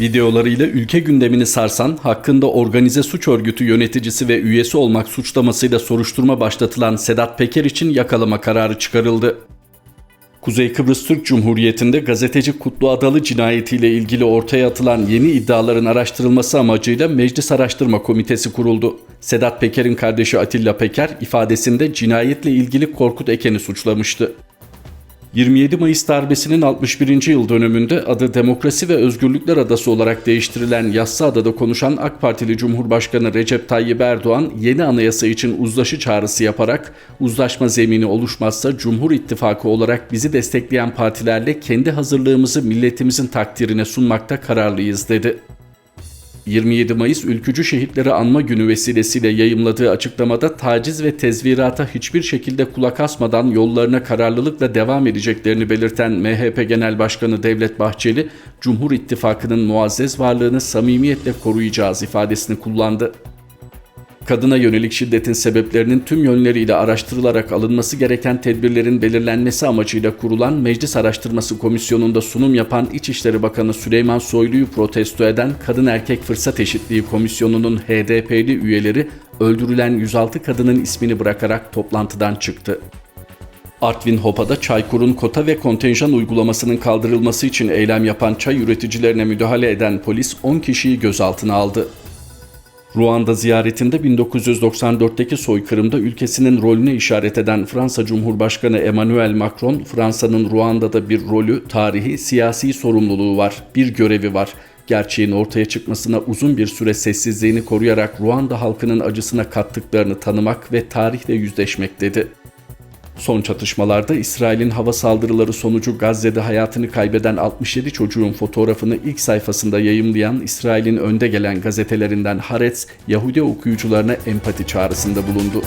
Videolarıyla ülke gündemini sarsan, hakkında organize suç örgütü yöneticisi ve üyesi olmak suçlamasıyla soruşturma başlatılan Sedat Peker için yakalama kararı çıkarıldı. Kuzey Kıbrıs Türk Cumhuriyeti'nde gazeteci Kutlu Adalı cinayetiyle ilgili ortaya atılan yeni iddiaların araştırılması amacıyla Meclis Araştırma Komitesi kuruldu. Sedat Peker'in kardeşi Atilla Peker ifadesinde cinayetle ilgili Korkut Eken'i suçlamıştı. 27 Mayıs darbesinin 61. yıl dönümünde adı Demokrasi ve Özgürlükler Adası olarak değiştirilen Yassıada'da konuşan AK Partili Cumhurbaşkanı Recep Tayyip Erdoğan yeni anayasa için uzlaşı çağrısı yaparak uzlaşma zemini oluşmazsa Cumhur İttifakı olarak bizi destekleyen partilerle kendi hazırlığımızı milletimizin takdirine sunmakta kararlıyız dedi. 27 Mayıs Ülkücü Şehitleri Anma Günü vesilesiyle yayımladığı açıklamada taciz ve tezvirata hiçbir şekilde kulak asmadan yollarına kararlılıkla devam edeceklerini belirten MHP Genel Başkanı Devlet Bahçeli, Cumhur İttifakı'nın muazzez varlığını samimiyetle koruyacağız ifadesini kullandı. Kadına yönelik şiddetin sebeplerinin tüm yönleriyle araştırılarak alınması gereken tedbirlerin belirlenmesi amacıyla kurulan Meclis Araştırması Komisyonu'nda sunum yapan İçişleri Bakanı Süleyman Soylu'yu protesto eden Kadın Erkek Fırsat Eşitliği Komisyonu'nun HDP'li üyeleri öldürülen 106 kadının ismini bırakarak toplantıdan çıktı. Artvin Hopa'da Çaykur'un kota ve kontenjan uygulamasının kaldırılması için eylem yapan çay üreticilerine müdahale eden polis 10 kişiyi gözaltına aldı. Ruanda ziyaretinde 1994'teki soykırımda ülkesinin rolüne işaret eden Fransa Cumhurbaşkanı Emmanuel Macron, Fransa'nın Ruanda'da bir rolü, tarihi, siyasi sorumluluğu var, bir görevi var. Gerçeğin ortaya çıkmasına uzun bir süre sessizliğini koruyarak Ruanda halkının acısına kattıklarını tanımak ve tarihle yüzleşmek dedi. Son çatışmalarda İsrail'in hava saldırıları sonucu Gazze'de hayatını kaybeden 67 çocuğun fotoğrafını ilk sayfasında yayımlayan İsrail'in önde gelen gazetelerinden Haaretz, Yahudi okuyucularına empati çağrısında bulundu.